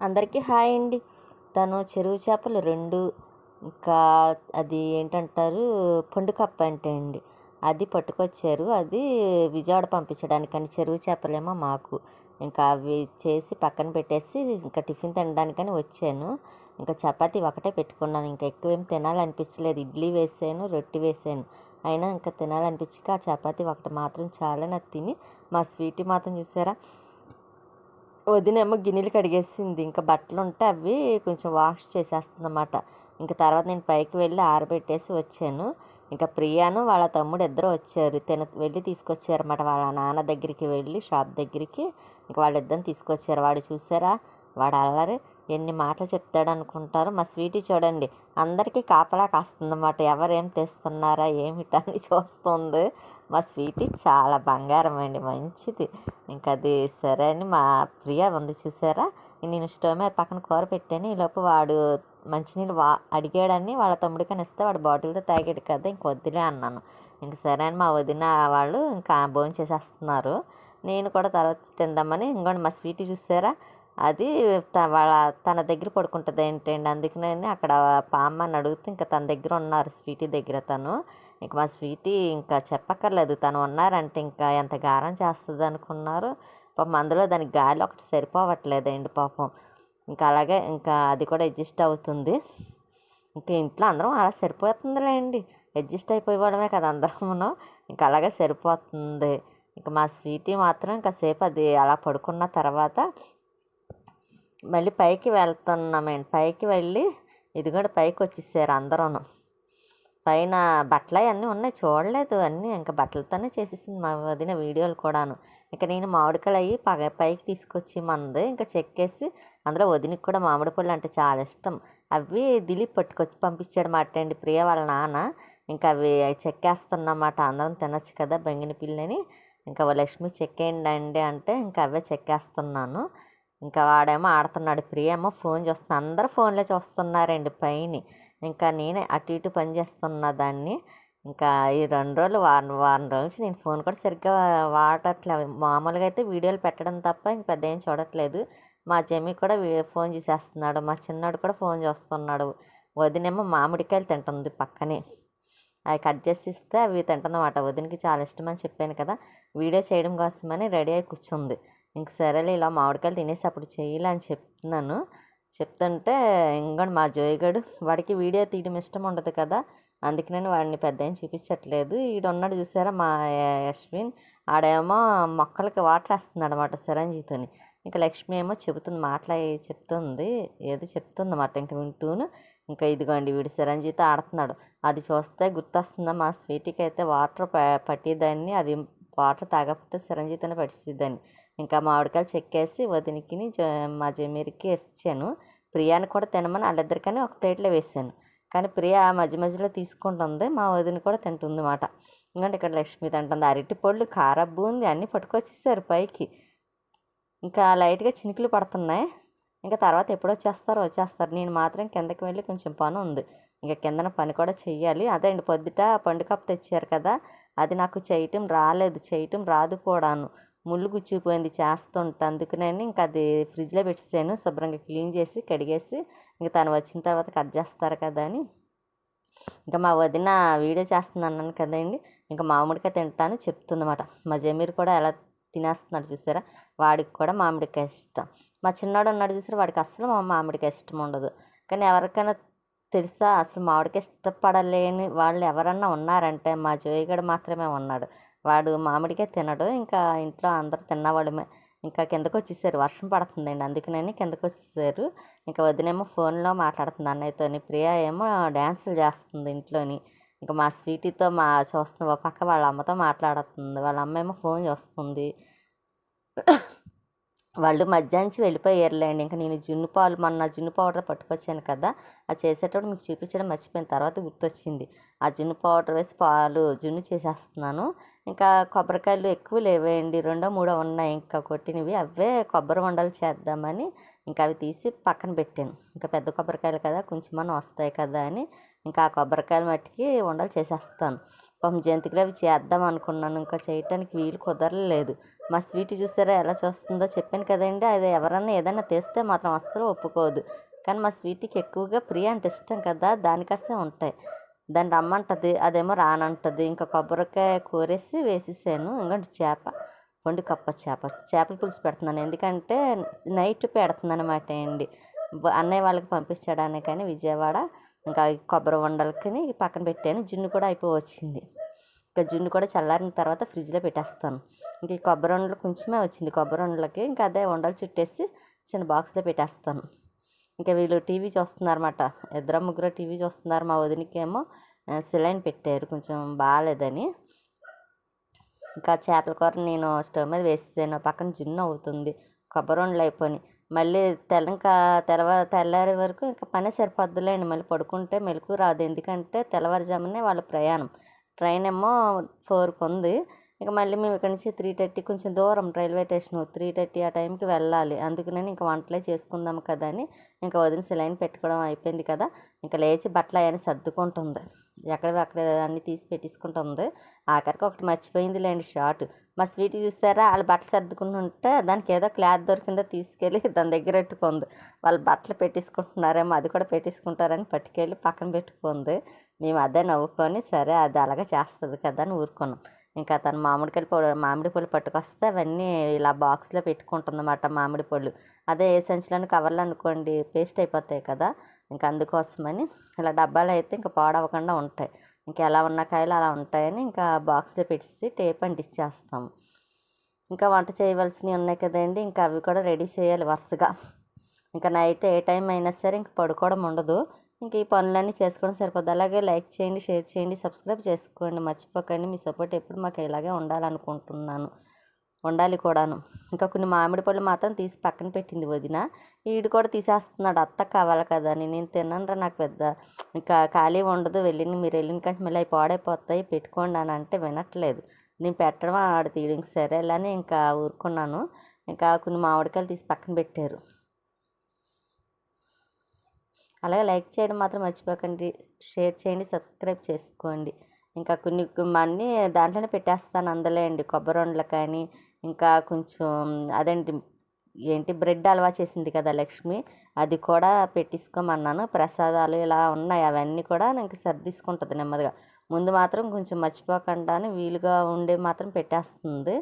అందరికీ హాయ్ అండి. తను చెరువు చేపలు రెండు ఇంకా అది ఏంటంటారు? పండు కప్ప అంటే అండి అది పట్టుకొచ్చారు. అది విజయవాడ పంపించడానికని చెరువు చేపలేమో మాకు. ఇంకా అవి చేసి పక్కన పెట్టేసి ఇంకా టిఫిన్ తినడానికని వచ్చాను. ఇంకా చపాతి ఒకటే పెట్టుకున్నాను. ఇంకా ఎక్కువ ఏం తినాలనిపించలేదు. ఇడ్లీ వేసాను రొట్టె వేసాను. అయినా ఇంకా తినాలనిపించక ఆ చపాతీ ఒకటి మాత్రం చాలా. నాకు తిని మా స్వీట్ మాత్రం చూసారా? వదినేమో గిన్నెలు కడిగేసింది. ఇంకా బట్టలు ఉంటే అవి కొంచెం వాష్ చేసేస్తుందన్నమాట. ఇంకా తర్వాత నేను పైకి వెళ్ళి ఆరబెట్టేసి వచ్చాను. ఇంకా ప్రియాను వాళ్ళ తమ్ముడు ఇద్దరు వచ్చారు. తిన వెళ్ళి తీసుకొచ్చారన్నమాట. వాళ్ళ నాన్న దగ్గరికి వెళ్ళి షాప్ దగ్గరికి. ఇంకా వాళ్ళిద్దరిని తీసుకొచ్చారు. వాడు చూసారా? వాడు అల్లరి. ఎన్ని మాటలు చెప్తాడు అనుకుంటారు. మా స్వీటీ చూడండి అందరికీ కాపలా కాస్తుందన్నమాట. ఎవరేం తెస్తున్నారా? ఏమిటని చూస్తుంది. మా స్వీటీ చాలా బంగారం అండి మంచిది. ఇంకా అది సరే అని మా ప్రియ ఉంది చూసారా? నేను స్టవ్ మీద పక్కన కూర పెట్టాను. ఈలోపు వాడు మంచినీళ్ళు వా అడిగాడని వాళ్ళ తమ్ముడికని ఇస్తే వాడు బాటిల్తో తాగాడు కదా ఇంక వద్దులే అన్నాను. ఇంక సరే అని మా వదిన వాళ్ళు ఇంకా భోజనం చేసేస్తున్నారు. నేను కూడా తర్వాత తిందామని ఇంకోటి మా స్వీటీ చూసారా? అది త- వాళ్ళ తన దగ్గర పడుకుంటుంది ఏంటండి అందుకనే అక్కడ పామ్మని అడిగితే ఇంకా తన దగ్గర ఉన్నారు స్వీటీ దగ్గర తను. ఇక మా స్వీటీ ఇంకా చెప్పక్కర్లేదు. తను ఉన్నారంటే ఇంకా ఎంత గారం చేస్తుంది అనుకున్నారు. పాపం అందులో దానికి గాలి ఒకటి సరిపోవట్లేదండి పాపం. ఇంకా అలాగే ఇంకా అది కూడా అడ్జస్ట్ అవుతుంది. ఇంకా ఇంట్లో అందరం అలా సరిపోతుందిలేండి. అడ్జస్ట్ అయిపోవడమే కదా అందరమును. ఇంకా అలాగే సరిపోతుంది. ఇంకా మా స్వీటీ మాత్రం ఇంకా సేపు అది అలా పడుకున్న తర్వాత మళ్ళీ పైకి వెళ్తున్నామండి. పైకి వెళ్ళి ఇది కూడా పైకి వచ్చేసారు అందరూ పైన బట్టలు అన్నీ ఉన్నాయి. చూడలేదు అన్నీ. ఇంకా బట్టలతోనే చేసేసింది మా వదిన వీడియోలు కూడాను. ఇంకా నేను మామిడికాయలు అయ్యి పగ పైకి తీసుకొచ్చి మంది ఇంకా చెక్కేసి అందులో వదినకి కూడా మామిడి పళ్ళు అంటే చాలా ఇష్టం. అవి దిలీప్ పట్టుకొచ్చి పంపించాడు మాట అండి. ప్రియ వాళ్ళ నాన్న. ఇంకా అవి చెక్కేస్తున్నమాట అందరం తినచ్చు కదా బంగిన పిల్లని. ఇంకా లక్ష్మి చెక్కేయండి అండి అంటే ఇంకా అవే చెక్కేస్తున్నాను. ఇంకా వాడేమో ఆడుతున్నాడు. ప్రియ ఏమో ఫోన్ చూస్తున్నా అందరూ ఫోన్లో చూస్తున్నారండి పైని. ఇంకా నేనే అటు ఇటు పని చేస్తున్నా దాన్ని ఇంకా ఈ రెండు రోజులు వారం వారం రోజుల నుంచి నేను ఫోన్ కూడా సరిగ్గా వాడట్లేదు. మామూలుగా అయితే వీడియోలు పెట్టడం తప్ప ఇంక పెద్ద ఏం చూడట్లేదు. మా జమ్మి కూడా వీ- ఫోన్ చూసేస్తున్నాడు. మా చిన్నాడు కూడా ఫోన్ చూస్తున్నాడు. వదినేమో మామిడికాయలు తింటుంది పక్కనే. అవి కట్ చేసి ఇస్తే అవి తింటుందన్నమాట. వదినకి చాలా ఇష్టం అని చెప్పాను కదా. వీడియో చేయడం కోసమని రెడీ అయి కూర్చుంది. ఇంక సరేలే ఇలా మామిడికాయలు తినేసి అప్పుడు చేయలే అని చెప్తున్నాను. చెప్తుంటే ఇంకోటి మా జోయిగడు వాడికి వీడియో తీయడం ఇష్టం ఉండదు కదా అందుకనే వాడిని పెద్ద ఏం చూపించట్లేదు. ఈడున్నాడు చూసారా మా యశ్విన్ ఆడేమో మొక్కలకి వాటర్ వేస్తున్నాడు అనమాట సిరంజితోని ఇంకా లక్ష్మి ఏమో చెబుతుంది మాటలు చెప్తుంది ఏదో చెప్తుంది అన్నమాట ఇంకా వింటూను. ఇంకా ఇదిగోండి వీడు సిరంజితో ఆడుతున్నాడు. అది చూస్తే గుర్తొస్తుందా మా స్వీటీకి అయితే వాటర్ ప- పట్టేదాన్ని అది వాటర్ తాగకపోతే సిరంజితోనే పట్టిద్దాన్ని ఇంకా మామిడికాయలు చెక్కేసి వదినికి మా జమీరికి ఇచ్చాను. ప్రియాని కూడా తినమని వాళ్ళిద్దరికని ఒక ప్లేట్లో వేసాను. కానీ ప్రియా మధ్య మధ్యలో తీసుకుంటుంది మా వదిన కూడా తింటుంది మాట. ఎందుకంటే ఇక్కడ లక్ష్మి తింటుంది. అరటి పళ్ళు కారబ్బు ఉంది అన్నీ పట్టుకొచ్చేసారు పైకి. ఇంకా లైట్గా చినుకులు పడుతున్నాయి. ఇంకా తర్వాత ఎప్పుడు వచ్చేస్తారో వచ్చేస్తారు. నేను మాత్రం కిందకి వెళ్ళి కొంచెం పని ఉంది. ఇంకా కిందన పని కూడా చెయ్యాలి. అదే అండి పొద్దుట పండుకప్పు తెచ్చారు కదా అది నాకు చేయటం రాలేదు. చేయటం రాదు కూడాను. ముళ్ళు గుచ్చిపోయింది చేస్తుంటే. అందుకనే ఇంకా అది ఫ్రిడ్జ్లో పెట్టేసాను. శుభ్రంగా క్లీన్ చేసి కడిగేసి ఇంకా తను వచ్చిన తర్వాత కట్ చేస్తారు కదా అని. ఇంకా మా వదిన వీడియో చేస్తుందన్నాను అన్నాను కదండి. ఇంకా మామిడికాయ తింటాను చెప్తుందన్నమాట. మా జమీర్ కూడా ఎలా తినేస్తున్నాడు చూసారా? వాడికి కూడా మామిడికాయ ఇష్టం. మా చిన్నవాడు ఉన్నాడు చూసారా? వాడికి అసలు మా మామిడికాయ ఇష్టం ఉండదు. కానీ ఎవరికైనా తెలుసా? అసలు మామిడికాయ ఇష్టపడలేని వాళ్ళు ఎవరన్నా ఉన్నారంటే మా జోయిగడు మాత్రమే ఉన్నాడు. వాడు మామిడికాయ తినడు. ఇంకా ఇంట్లో అందరూ తిన్నవాళ్ళమే. ఇంకా కిందకు వచ్చేసారు వర్షం పడుతుందండి. అందుకని కిందకు వచ్చేసారు ఇంకా వదినేమో ఫోన్లో మాట్లాడుతుంది. అన్నయ్యతోని ప్రియ ఏమో డ్యాన్సులు చేస్తుంది ఇంట్లోని. ఇంకా మా స్వీటీతో మా చూస్తుంది. పక్క వాళ్ళ అమ్మతో మాట్లాడుతుంది. వాళ్ళ అమ్మ ఏమో ఫోన్ చూస్తుంది. వాళ్ళు మధ్యాహ్నం వెళ్ళిపోయారులేండి. ఇంకా నేను జున్ను పాలు మొన్న జున్ను పౌడర్ పట్టుకొచ్చాను కదా అది చేసేటప్పుడు మీకు చూపించడం మర్చిపోయిన. తర్వాత గుర్తొచ్చింది. ఆ జున్ను పౌడర్ వేసి పాలు జున్ను చేసేస్తున్నాను. ఇంకా కొబ్బరికాయలు ఎక్కువ లేవేయండి రెండో మూడో ఉన్నాయి. ఇంకా కొట్టినవి అవే కొబ్బరి వండలు చేద్దామని ఇంకా అవి తీసి పక్కన పెట్టాను. ఇంకా పెద్ద కొబ్బరికాయలు కదా కొంచెమన్నా వస్తాయి కదా అని ఇంకా ఆ కొబ్బరికాయలు మట్టికి వండలు చేసేస్తాను. పాపం జంతికలు అవి చేద్దాం అనుకున్నాను. ఇంకా చేయటానికి వీలు కుదరలేదు. మా స్వీట్ చూసారా ఎలా చూస్తుందో చెప్పాను కదండి. అది ఎవరన్నా ఏదైనా తెస్తే మాత్రం అస్సలు ఒప్పుకోదు. కానీ మా స్వీట్కి ఎక్కువగా ప్రియ అంటే ఇష్టం కదా దానికసే ఉంటాయి. దాన్ని రమ్మంటుంది అదేమో రానంటుంది. ఇంకా కొబ్బరికాయ కూరేసి వేసేసాను. ఇంకోటి చేప వండి కప్ప చేప. చేపల పులుసు పెడుతున్నాను. ఎందుకంటే నైట్ పెడుతున్నాను అనమాట అండి అన్నయ్య వాళ్ళకి పంపించడానికి కానీ విజయవాడ. ఇంకా కొబ్బరి వండలకి పక్కన పెట్టాను. జున్ను కూడా అయిపోయి వచ్చింది ఇంకా జున్ను కూడా చల్లారిన తర్వాత ఫ్రిడ్జ్లో పెట్టేస్తాను. ఇంక ఈ కొబ్బరి వండలు కొంచెమే వచ్చింది. కొబ్బరి వండలకి ఇంకా అదే వండలు చుట్టేసి చిన్న బాక్స్లో పెట్టేస్తాను. ఇంకా వీళ్ళు టీవీ చూస్తున్నారన్నమాట. ఇద్దరు ముగ్గురు టీవీ చూస్తున్నారు. మా వదినకేమో సిలైన్ పెట్టారు. కొంచెం బాగాలేదని ఇంకా చేపల కూర నేను స్టవ్ మీద వేసేసాను. పక్కన జున్ను అవుతుంది. కొబ్బరి వండలు అయిపోయినాయి. మళ్ళీ తెల్ల ఇంకా తెల్లవ తెల్లారే వరకు ఇంకా పనే సరిపోద్దులేండి. మళ్ళీ పడుకుంటే మెలకు రాదు. ఎందుకంటే తెల్లవారుజామునే వాళ్ళ ప్రయాణం. ట్రైన్ ఏమో ఫోర్కి ఉంది. ఇక మళ్ళీ మేము ఇక్కడ నుంచి త్రీ థర్టీ కొంచెం దూరం రైల్వే స్టేషన్ త్రీ థర్టీ ఆ టైంకి వెళ్ళాలి. అందుకనే ఇంకా వంటలే చేసుకుందాం కదా అని ఇంకా వదిన సెలైన్ పెట్టుకోవడం అయిపోయింది కదా. ఇంకా లేచి బట్టలు అవన్నీ సర్దుకుంటుంది. ఎక్కడ అక్కడ అన్నీ తీసి పెట్టేసుకుంటుంది. ఆఖరికి ఒకటి మర్చిపోయింది లేండి షార్ట్. మా స్వీట్ చూసారా? వాళ్ళ బట్టలు సర్దుకుంటుంటే దానికి ఏదో క్లాత్ దొరికిందో తీసుకెళ్ళి దాని దగ్గర పెట్టుకుంది. వాళ్ళు బట్టలు పెట్టేసుకుంటున్నారేమో అది కూడా పెట్టేసుకుంటారని పట్టుకెళ్ళి పక్కన పెట్టుకుంది. మేము అదే నవ్వుకొని సరే అది అలాగే చేస్తుంది కదా అని ఊరుకున్నాం. ఇంకా తను మామిడికాయలు పొ మామిడి పళ్ళు పట్టుకొస్తే అవన్నీ ఇలా బాక్స్లో పెట్టుకుంటుందన్నమాట మామిడి పళ్ళు. అదే ఏ సంచిలోని కవర్లు అనుకోండి పేస్ట్ అయిపోతాయి కదా ఇంకా అందుకోసమని ఇలా డబ్బాలు అయితే ఇంకా పాడవకుండా ఉంటాయి. ఇంకా ఎలా ఉన్న కాయలు అలా ఉంటాయని ఇంకా బాక్స్లో పెట్టేసి టేప్ అంటించేస్తాము ఇంకా వంట చేయవలసినవి ఉన్నాయి కదండి ఇంకా అవి కూడా రెడీ చేయాలి వరుసగా. ఇంకా నైట్ ఏ టైం అయినా సరే ఇంక పడుకోవడం ఉండదు. ఇంకా ఈ పనులన్నీ చేసుకోవడం సరిపోద్ది. అలాగే లైక్ చేయండి షేర్ చేయండి సబ్స్క్రైబ్ చేసుకోండి. మర్చిపోకండి. మీ సపోర్ట్ ఎప్పుడు మాకు ఇలాగే ఉండాలనుకుంటున్నాను. ఉండాలి కూడాను. ఇంకా కొన్ని మామిడి పళ్ళు మాత్రం తీసి పక్కన పెట్టింది వదిన. ఈడు కూడా తీసేస్తున్నాడు. అత్త కావాలి కదా అని నేను తిన్నానురా నాకు పెద్ద. ఇంకా ఖాళీ ఉండదు. వెళ్ళిన మీరు వెళ్ళిన కానీ మళ్ళీ అవి పాడైపోతాయి. పెట్టుకోండి అని అంటే వినట్లేదు. నేను పెట్టడం ఆడ తీయడం సరే అలానే అని ఇంకా ఊరుకున్నాను. ఇంకా కొన్ని మామిడికాయలు తీసి పక్కన పెట్టారు. అలాగే లైక్ చేయడం మాత్రం మర్చిపోకండి. షేర్ చేయండి సబ్స్క్రైబ్ చేసుకోండి. ఇంకా కొన్ని అన్నీ దాంట్లోనే పెట్టేస్తాను అందులోండి కొబ్బరి వండలు కానీ ఇంకా కొంచెం అదేంటి ఏంటి బ్రెడ్ అలవా చేసింది కదా లక్ష్మి అది కూడా పెట్టించుకోమన్నాను ప్రసాదాలు ఇలా ఉన్నాయి. అవన్నీ కూడా నాకు సర్దిసుకుంటుంది నెమ్మదిగా. ముందు మాత్రం కొంచెం మర్చిపోకుండా వీలుగా ఉండే మాత్రం పెట్టేస్తుంది.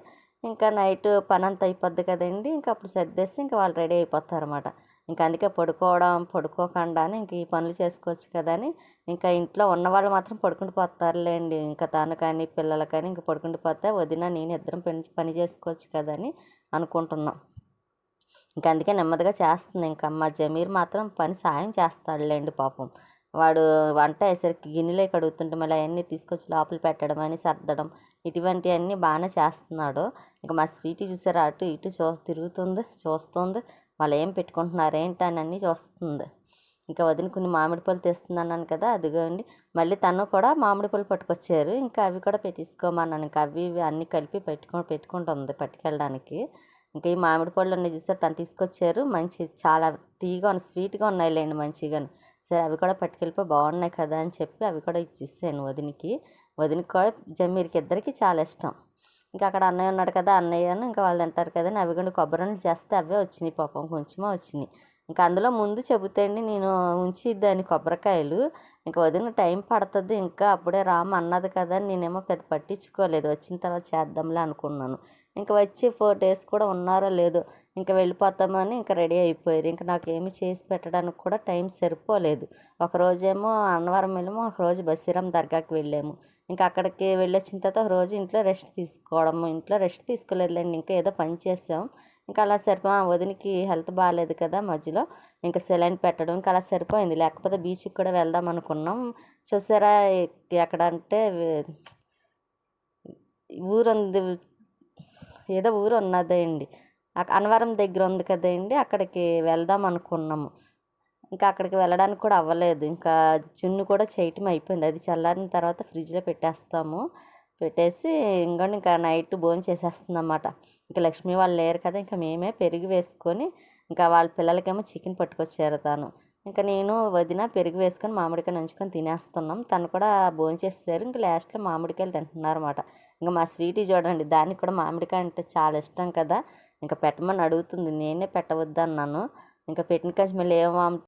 ఇంకా నైట్ పని అంతా అయిపోద్ది కదండి. ఇంకా అప్పుడు సర్దేసి ఇంకా వాళ్ళు రెడీ అయిపోతారు అనమాట ఇంకా అందుకే పడుకోవడం పడుకోకుండానే ఇంక ఈ పనులు చేసుకోవచ్చు కదా అని ఇంకా ఇంట్లో ఉన్నవాళ్ళు మాత్రం పడుకుంటూ పోతారులేండి. ఇంకా తను కానీ పిల్లలు కానీ ఇంకా పడుకుంటూ పోతే వదిన నేను ఇద్దరం పని పని చేసుకోవచ్చు కదా అని అనుకుంటున్నాం. ఇంకా అందుకే నెమ్మదిగా చేస్తుంది. ఇంకా మా జమీర్ మాత్రం పని సాయం చేస్తాడులేండి పాపం. వాడు వంట వేసరికి గిన్నెలే కడుగుతుంటే మళ్ళీ అవన్నీ తీసుకొచ్చి లోపల పెట్టడం అని సర్దడం ఇటువంటివన్నీ బాగానే చేస్తున్నాడు. ఇంకా మా స్వీటీ చూసారా అటు ఇటు చూ తిరుగుతుంది చూస్తుంది. వాళ్ళు ఏం పెట్టుకుంటున్నారు ఏంటి అని అన్నీ చూస్తుంది. ఇంకా వదిన కొన్ని మామిడి పళ్ళు తెస్తున్నాను కదా అదిగోండి. మళ్ళీ తను కూడా మామిడి పళ్ళు పట్టుకొచ్చారు. ఇంకా అవి కూడా పెట్టించుకోమన్నాను ఇంకా అవి ఇవి అన్నీ కలిపి పెట్టుకో పెట్టుకుంటుంది పట్టుకెళ్ళడానికి. ఇంకా ఈ మామిడి పళ్ళు ఉన్నాయి చూసారు తను తీసుకొచ్చారు. మంచి చాలా తీగా ఉన్నాయి స్వీట్గా ఉన్నాయి లేండి మంచిగాను. సరే అవి కూడా పట్టుకెళ్ళిపోయి బాగున్నాయి కదా అని చెప్పి అవి కూడా ఇచ్చేసాను వదినికి. వదినికి కూడా జమ్మీరికి ఇద్దరికి చాలా ఇష్టం. ఇంకా అక్కడ అన్నయ్య ఉన్నాడు కదా అన్నయ్యను ఇంకా వాళ్ళు అంటారు కదా అవి కూడా కొబ్బరి చేస్తే అవే వచ్చినాయి పాపం కొంచెమే వచ్చినాయి. ఇంకా అందులో ముందు చెబుతాండి నేను ఉంచిద్దాని కొబ్బరికాయలు ఇంకా వదిన టైం పడుతుంది ఇంకా అప్పుడే రామ్ అన్నది కదా అని నేనేమో పెద్ద పట్టించుకోలేదు వచ్చిన తర్వాత చేద్దాంలే అనుకున్నాను. ఇంకా వచ్చి ఫోర్ డేస్ కూడా ఉన్నారో లేదో ఇంకా వెళ్ళిపోతామని ఇంకా రెడీ అయిపోయారు. ఇంకా నాకు ఏమి చేసి పెట్టడానికి కూడా టైం సరిపోలేదు. ఒకరోజేమో అన్నవరం వెళ్ళాము ఒక రోజు బసీరం దర్గాకి వెళ్ళాము. ఇంకా అక్కడికి వెళ్ళొచ్చిన తర్వాత ఒక రోజు ఇంట్లో రెస్ట్ తీసుకోవడము ఇంట్లో రెస్ట్ తీసుకోలేదులేండి ఇంకా ఏదో పని చేసాం. ఇంకా అలా సరిపో వదినకి వదినికి హెల్త్ బాగాలేదు కదా మధ్యలో ఇంకా సెలైన్ పెట్టడం ఇంకా అలా సరిపోయింది. లేకపోతే బీచ్కి కూడా వెళ్దాం అనుకున్నాం. చూసారా ఎక్కడ అంటే ఊరు ఉంది ఏదో ఊరు ఉన్నదండి. అండి అన్నవరం దగ్గర ఉంది కదండి అక్కడికి వెళ్దాం అనుకున్నాము. ఇంకా అక్కడికి వెళ్ళడానికి కూడా అవ్వలేదు. ఇంకా జున్ను కూడా చేయటం అయిపోయింది. అది చల్లారిన తర్వాత ఫ్రిడ్జ్లో పెట్టేస్తాము. పెట్టేసి ఇంకా ఇంకా నైట్ భోజనం చేసేస్తుంది అన్నమాట ఇంకా లక్ష్మి వాళ్ళు లేరు కదా ఇంకా మేమే పెరుగు వేసుకొని ఇంకా వాళ్ళ పిల్లలకేమో చికెన్ పట్టుకొచ్చారు తాను ఇంకా నేను వదిన పెరుగు వేసుకొని మామిడికాయ నంచుకొని తినేస్తున్నాం. తను కూడా భోజనం చేసేసారు. ఇంకా లాస్ట్లో మామిడికాయలు తింటున్నారు అనమాట ఇంకా మా స్వీటీ చూడండి దానికి కూడా మామిడికాయ అంటే చాలా ఇష్టం కదా. ఇంకా పెట్టమని అడుగుతుంది. నేనే పెట్టవద్దన్నాను. ఇంకా పెట్టిన కాసి మళ్ళీ ఏం